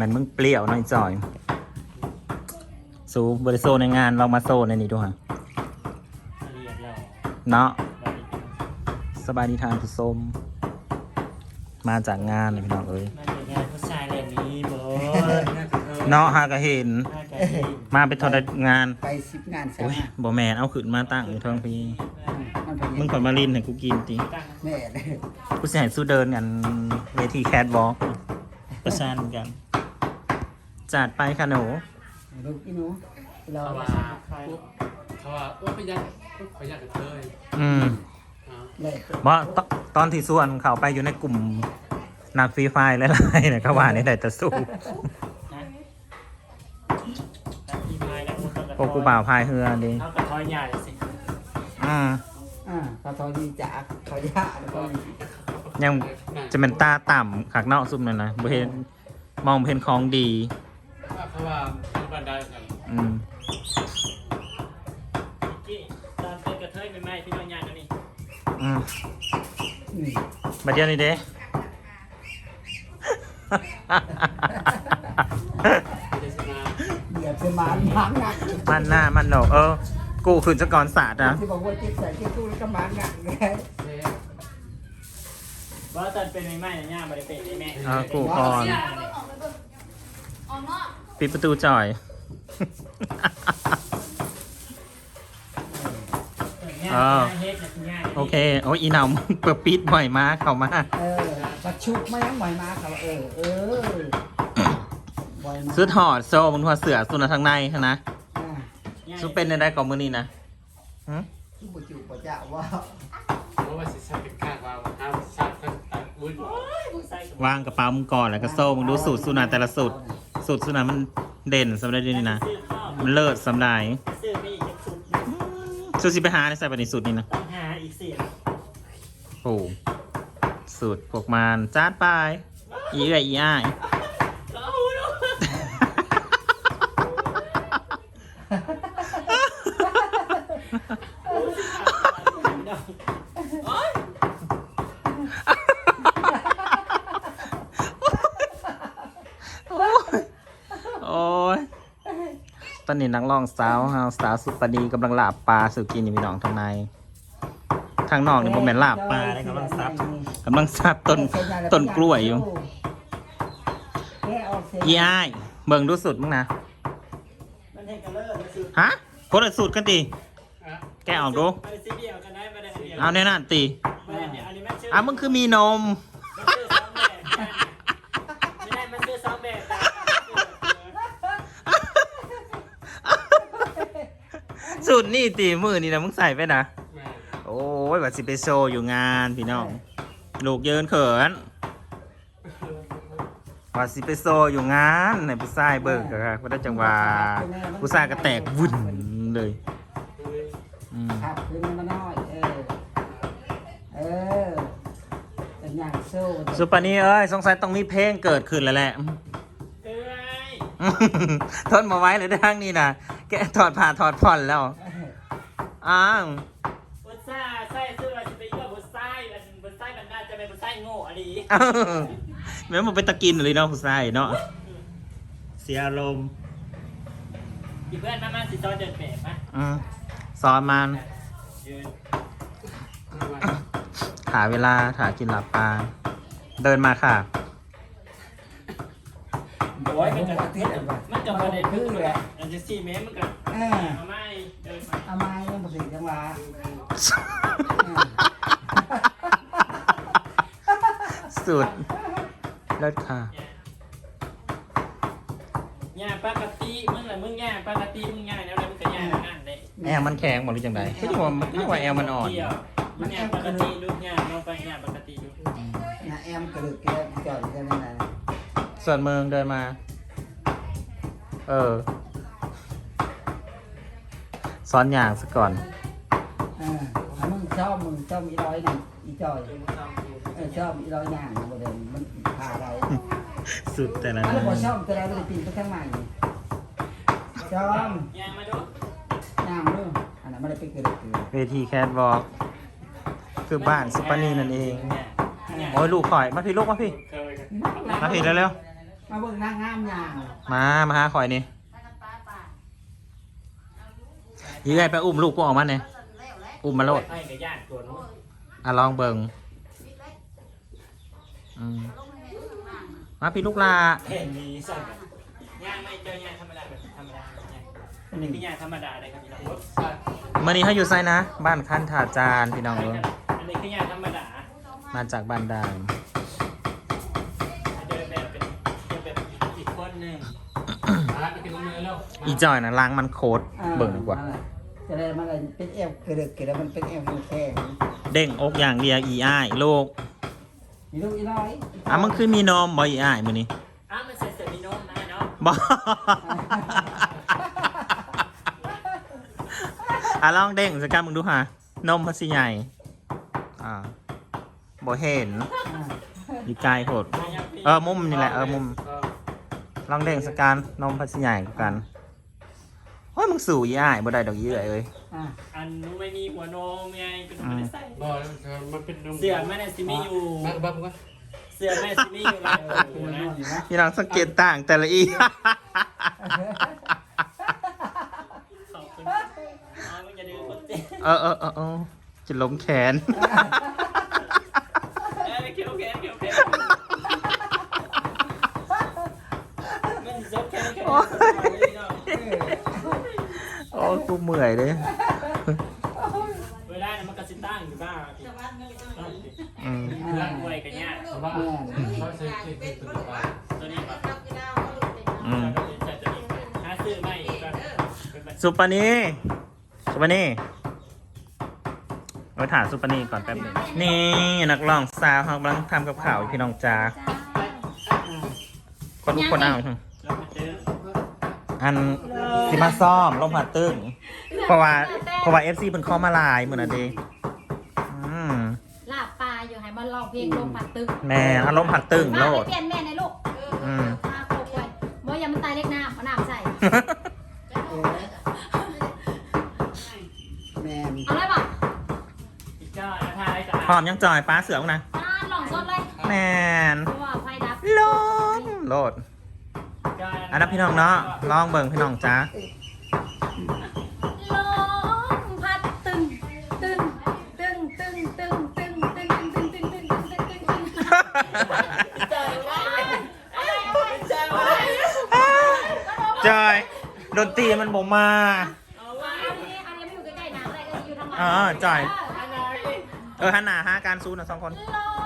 มันมึงเปรี้ยวหน่อยจอย สูบริโซในงานลองมาโซในนี้ดูฮะเรียบร้อยเนาะบริการสบายดีทานผู้ชมมาจากงานเลยพี่น้องเอ้ยมาจากงานผู้ชายเลยนี้เบิร์ดเนาะฮากะเห็นน่าจะดีมาไปทอดงานไปสิบงานสาโอ้ยมบ่แมนเอาขึ้นมาตั้งอยู่เทางพี่มันเป็นมึงขอนมาลินให้กูกินติตั้งแม่เลยกูสิให้สู้เดินกันเวทีแคทวอล์ก ประชันกัน จัดไปค่ะหนูลูกอีหนูเราเขาว่าปุ๊บเขาว่าโอ้ยไปยัดปุ๊บไปยัดกันเลยอืมอ่าเลยเพราะตตอนที่ส่วนเขาไปอยู่ในกลุ่มนักฟรีไฟล์หลายๆเนี่ยเขาว่านี่ได้จะสู้นะตั้งที่ไม้แล้วพวกกูบ่าวพายเรือดิเอากระท้อยใหญ่สิอืมอ่าปลาทอดีจากเขายาแล้วก็ ยังจะเป็นตาต่ำขากนอกซุ่มเลยนะบ่เห็นมองบ่เห็นของดีเขาว่าเขาบันไดกันอืมกี้ตอนเป็นกระเทยเป็นไม้พี่น้องใหญ่แล้วนี่อืมนี่มาเดียวนี่เด้เดชนาเหยียบเสมานหางหนักมันหน้ามันโหนกเออ กูขึ้นสะก่อนศาสตร์นะ ที่บอกว่าเจ็บใส่เจ็บตู้แล้วก็หมาหนักไงเซ่ ว่าตอนเป็นไม้เนี่ยบริเป็นได้แม่เออกูก่อน ออกนอกปิดประตูจ่อย เนี่ยอ้าวเฮ็ดนะคุณย่าโอเค โอ้ยอีหนาวมึงเปิดปิดบ่อยมากเข้ามา เออประชุกไม่ยังไหวมาเขาเออ เออบ่อยมาซื้อถอดโซ่มึงหัวเสือสุนัขทางในนะอ่าสุเป็นในได้ของมือนี้นะหึ ที่บุจุปะจ่าว่า เพราะว่าสิสับเป็นข้างว่าห้ามสับทั้งตัด วุ้นวางกระเป๋ามึงก่อนแล้วก็โซ่มึงดูสูตรสุนัขแต่ละสูตรสูตรสุนัขมันเด่นสำหรับเดี๋ยวนี้นะซื้อข้าวมันเลิศสำหรับซื้อไม่อีกชุดสูตรสิไปหาในใส่ปฏิสูตรนี้นะต้องหาอีกสิโอ้สูตรพวกมันจ้าดไปอีเอ้ยอีอ้ายโตอนนี้นักร้องสาวเฮาสาวสุปดีกำลังลาบปลาสู่กินนี่พี่น้องทางในทางนอกนี่ผมเป็นลาบปลาเลยกำลังซับกำลังซับต้นต้นกล้วยอยู่แกออกเสียงอีอ้ายเบิ่งดูสุดมึงนะมันเห็นกันเลิศมันซื้อฮะคนละสูตรกันตีอะแกะออกดูมันซื้อเดียวกันได้มาได้อันเดียวเอาแน่นอนตีมาได้อันเดียวอันนี้แม่ชื่ออะมึงคือมีนม สูตรนี่ตีมือนี่นะมึงใส่ไปนะแม่โอ้ยว่าสิไปโชว์อยู่งานพี่น้อง ลูกเยินเขินว่าสิไปโซอยู่งานในผู้ชายเบิกอะครับก็ได้จังหวะผู้ชายก็แตกวุ่นเลยอืมขับขึ้นมาหน่อยเออเออเป็นอย่างโซ่สุปานีเอ้ยสงสัยต้องมีเพลงเกิดขึ้นแล้วแหละเอ้ยทนมาไว้เลยทางนี้นะแกถอดผ่าถอดผ่อนแล้ว อ้าวบุษาไส้ซื้อมาจะไปเยื่อบุษไส้อันบุษไส้บรรดาจะเป็นบุษไส้โง่อะไรอ้าวแม่งมันเป็นตะกินเลยเนาะผู้ชายเนาะเสียอารมณ์อีเพื่อนมามาสิจอยเดินแบบปะอืมสอนมันยืนหาเวลาหากินหลับปลาเดินมาค่ะ โอ้ยมันจะติดอะไรมันจะมาได้พื้พึ่นงเลเลยยอันจะสี่เมตรมันก็เออเอาไม่เดินมา เอาไม้ ยังบ่ถึงจังหวะสุดเลิศค่ะย่าปกติมึงแหละมึงย่าปกติมึงย่าแล้วแล้วมึงก็ย่านั่นเลยแอร์มันแข็งหมดหรือจังไดก็ยังว่าก็ยังว่าแอร์มันอ่อนมึงย่าปกติลูกย่าลองไปย่าปกติดูนะแอมกระดึกแกจอดกันนั่นน่ะส่วนเมืองเดินมา เออ ซ้อนอย่างซะก่อนเออถ้ามึงชอบมึงชอบอีร้อยนั่นอีจอยเออชอบอีร้อยอย่างบ่เดินมันพาเราสุดแต่ละถ้านั้เรานบ่ชอบแต่เราไม่ได้ปีนไปข้างใหม่ชอบย่ามาดูย่างมึงอันนั้นไม่ได้ไปกระดึกเลยเวทีแคทวอล์กคือบ้านสุปานีนั่นเองโอ้ยลูกข่อยมาพี่ลูกมาพี่เคยกันมาพี่เร็วมาเบิ่งนางงามยางมามาหาข่อยนี่ ไปกันไปไป ยี่ไงไปอุ้มลูกกูออกมาเนี่ยอุ้มมาโลดให้กับญาติตัวนู้นอะลองเบิ่งอืมมาพี่ลูกลาเห็นมีสั่นย่างไม่เจอย่างธรรมดาแบบธรรมดาย่างอันนี้คือย่างธรรมดาเลยครับพี่น้องมื่อนี้เขาอยู่ไซนะ บ้านคันถาจานพี่น้องเอ้ยอันนี้คือย่างธรรมดา มาจากบ้านดาม อแล้วอีจอยนะล้างมันโคตรเบิ่งดีกว่าจะได้มันอะไรเป็นเอวกระดึกกระดึกมันเป็นเอวแข็งเด้งอกอย่างเดียวอีอ้ายลูกมีลูกอีน้อยอะมันคือมีนมบ่อีอ้ายมื้อนี้อ้าวมันใส่เสื้อมีโน้มนะเนาะบ่อะลองเด้งสักการมึงดูฮะนมพัสใหญ่อ่าบ่เห็นอยู่ไกลโหดเออมุมนี่แหละเออมุมลองเด้งสักการนมพัสใหญ่กว่ากัน โอ้ยมึงสู่อีอ้ายบ่ได้ดอกยี่เอ้ย อะอันนู้นไม่มีหัวโนมไงเป็นไม่ได้ใส่บ่มันเป็นเสื้อแม่ในซิมีอยู่ บ้าบ้าบ้าเสื้อแม่ซิมีอยู่แล้วเป็นนะนอนอยู่นะพี่น้องสังเกตต่างแต่ละอี ขอบคุณอ๋อมึงจะดื้อคนเต้นเออเออเออเออจะล้มแขน เมื่อยเลยเวลาเนี่ยมันกระสิตั้งอยู่บ้างตั้งสิอืมร่างกวยกันเนี่ยบ้าเขาใช้ใช้ตัวไปตัวนี้ปะอืมก็จะตัวนี้หาซื้อไม่ก็เป็นแบบสุปานีสุปานีเราถามสุปานีก่อนแป๊บหนึงนี่นักร้องสาวเขากำลังทำกับข่าวอยู่พี่น้องจ้าคนทุกคนเอาใช่ไหมเราไปเจออัน สิมาซ่อมลมผัดตึ้งเพราะว่าเพราะว่าเอฟซีเพิ่นเข้ามาหลายเหมือนน่ะเดีอืมลาบปลาอยู่ให้มันลองเพลงลมผัดตึกแม่อารมณ์ผัดตึ้งโลมาดเปลี่ยนแม่ในลูกอืม มาโคกไว้บ่อย่ามันตายเล็กน้ำเอาน้ำใส่ แม่นเอาเลยป่ะอีกเจ้าอาทายกับพร้อมยังจอยป้าเสือกนะอ่าลองสดเลยแมนเพราะว่าไฟดับลงโลด อันนั้นพี่น้องเนาะลองเบิ่งพี่น้องจ้าลมพัดตึงตึงตึงตึงตึงตึงตึงตึงตึงตึงตึงตึงตึงตึงจอยดนตรีมันบ่มาเอาอันนี้อันนี้ไม่อยู่ใกล้ๆน้ำอะไรก็อยู่ทางหลังเออจ่ายเออฮันหนาฮาการซูนอะสองคน ลม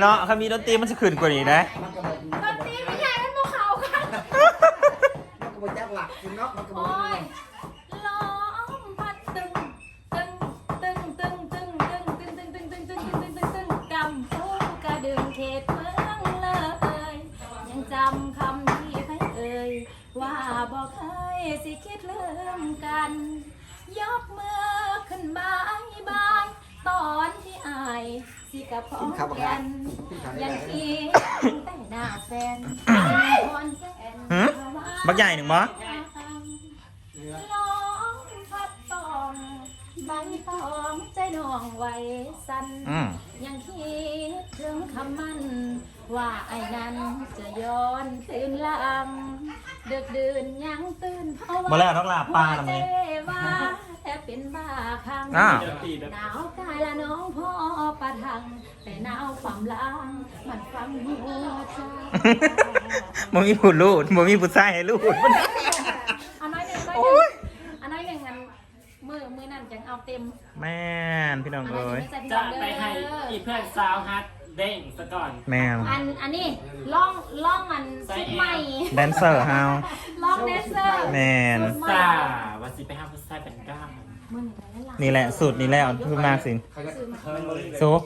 เนาะเขามีดนตรีมันจะขึ้นกว่านี้นะ มันก็เลยตอนนี้ไม่ใช่มันพวกเขากันมันก็บ่จักหลักจริงเนาะมันก็บ่โอ้ยลมพัดตึงตึงตึงตึงตึงตึงตึงตึงตึงตึงตึงตึงตึงตึงตึงกำพูกระดึงเขตเมืองเลยยังจำคำที่ให้เอ่ยว่าบอกเคยสิคิดลืมกัน ยกมือขึ้นบายบายตอนที่อาย สิกับพ่อแกันยังคิดแต่หน้าแฟนคอนแฟนหืมบักใหญ่หนึ่งบ่ร้องพัดตองใบตองใจน้องไว้สั่นอืมยังคิดถึงคำมันว่าไอ้นั้นจะย้อนคืนหลังดึกดื่นยังตื่นเพราะบ่ว่าแล้วต้องลาป้าหัวละใจมั้ยว่าแทบเป็นบ้าคลั่งอ้าวดนตรีแบบหนาวกายละน้องพ่อประทั ง แต่หนาวความล้างมันฟังหัวใจบ่มีผู้รูดบ่มีผู้ชายให้รูดเอาน้อยหนึ่งน้อยหนึ่งเอาน้อยหนึ่งงั้นมือมือนั่นจังเอาเต็มแม่นพี่น้องอันนั้นเอ้ยไม่ใช่พี่จะน้องเด้อไปให้อีเพื่อนสาวฮัทเด้งซะก่อน แม่นอันอันนี้ล่องล่องอันชุดใหม่แดนเซอร์เฮาล่องแดนเซอร์แม่นชุดใหม่ซาว่าสิไปห้ามผู้ชายเป็นก้ามมือหนึ่งได้หลายนี่แหละสุดนี่แหละเอาขึ้นมาสิ ซื้อมา ซุก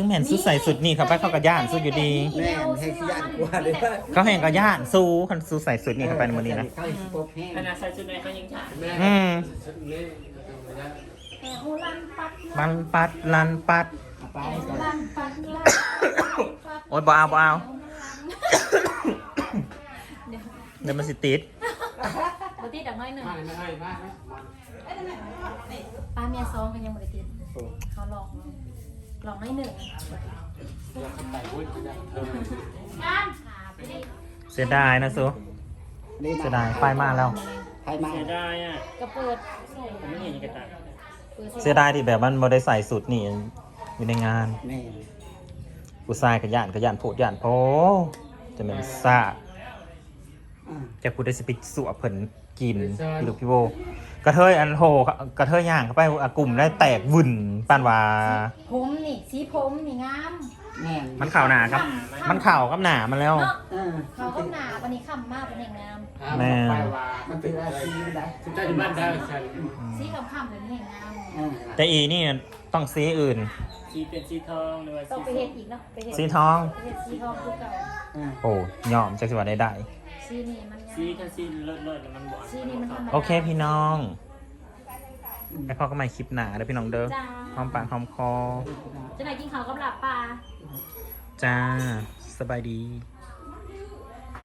ถึงแม่นสุดใส่สุดนี่เขาไปเข้ากับย่านสู้อยู่ดี แม่นให้สิยานกว่าเลยว่าเขาแห่งกับย่านสู้คันสู้ใส่สุดนี่เข้าไปในมื้อนี้นะเขาสิปบแห้งขนาดใส่ชุดในเขายังฉาแม่อืมชุดนี้แห่ฮูลันปัดปันปัดลันปัด เอาไปแห่ฮูลันปัดลันปัดโอ๊ยบ่เอาบ่เอา เดี๋ยวเดี๋ยวมันสิติดบ่ติดดักน้อยหนึ่งมาเลยไม่ให้มาไหมมาป้าเมียซ้อมกันยังบริติดเขาลองลองน้อยหนึ่งเดี๋ยวเขา ไต่วุ้นจะได้เธอด้านขาไปดิเสียดายนะซูเสียดายไฟมาแล้วใครมาเสียดายอะก็เปิดใส่ผมไม่เห็นกระต่ายปิเสียดายที่แบบมันบ่ได้ใส่สุดนี่อยู่ในงานแม่ผู้ชายกับย่านกับย่านโพดย่านโพจะเป็นซาอ่าจะพูดได้สปิสวเพิ่นกินพี่ลูกพี่โบ กระเทยอันโหกระเทยย่างเข้าไปอะกลุ่มได้แตกวุ่นปานว่า ผมนี่สีผมนี่งามแม่มันข่าวหนาครับ มันข่าวกับหนามันแล้ว เนาะเออเขาก็หนาวันนี้ค่ำมากเป็นอย่างงาม แม่ ไปว่ามัมันนเป็เป็นนอาอะไรชีพได้ถึงจะอยู่บ้านได้ฉัน สีค่ำๆเป็นอย่างงาม เออ แต่อีนี่ต้องสีอื่น สีเป็นสีทองหรือว่าต้องสีไปเห็ดอีกเนาะไปเห็ดสีทอง ไปเห็ดสีทองคือเก่าเออโอ้ยอมจากสิว่าได้ได้ สีนี่มันงามสีคันสีเลิศเลิศแล้วมันบอดสีนี่มันธรรมดาโอเคพี่น้องไอพ่อก็มาคลิปหนาเด้อพี่น้องเด้อจ้าหอมปากหอมคอ จะไหนกินข้าวกับหลับปลา จ้า สบายดี